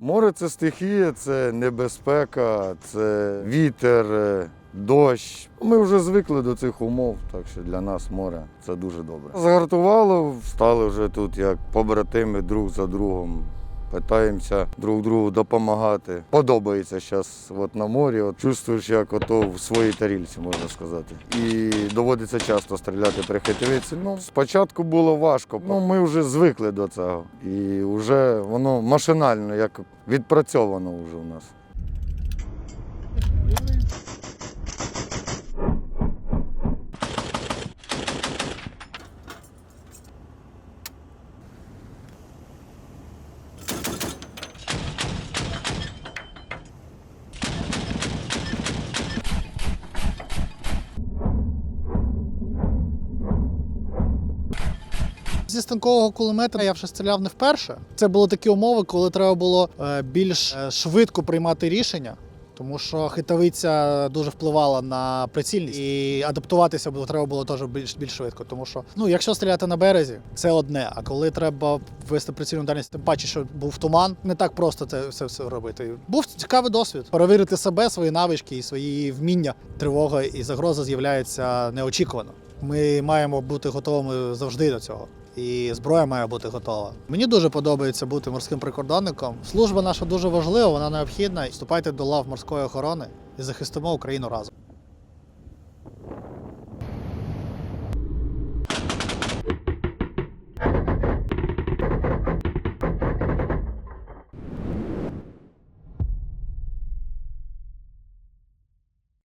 Море це стихія, це небезпека, це вітер, е, дощ. Ми вже звикли до цих умов, так що для нас море це дуже добре. Загартувало, стали вже тут як побратими друг за другом. Питаємося друг другу допомагати. Подобається зараз от на морі. От чувствуєш, як ото в своїй тарільці, можна сказати. І доводиться часто стріляти при хитовиці. Ну, спочатку було важко. Ну, ми вже звикли до цього. І вже воно машинально, як відпрацьовано вже у нас. Зі станкового кулемета я вже стріляв не вперше. Це були такі умови, коли треба було е, більш е, швидко приймати рішення. Тому що хитовиця дуже впливала на прицільність і адаптуватися було треба було теж більш більш швидко. Тому що ну, якщо стріляти на березі, це одне. А коли треба ввести прицільну дальність, тим паче, що був туман, не так просто це все, все робити. Був цікавий досвід. Перевірити себе, свої навички і свої вміння. Тривога і загроза з'являється неочікувано. Ми маємо бути готовими завжди до цього. І зброя має бути готова. Мені дуже подобається бути морським прикордонником. Служба наша дуже важлива, вона необхідна. Вступайте до лав морської охорони і захистимо Україну разом.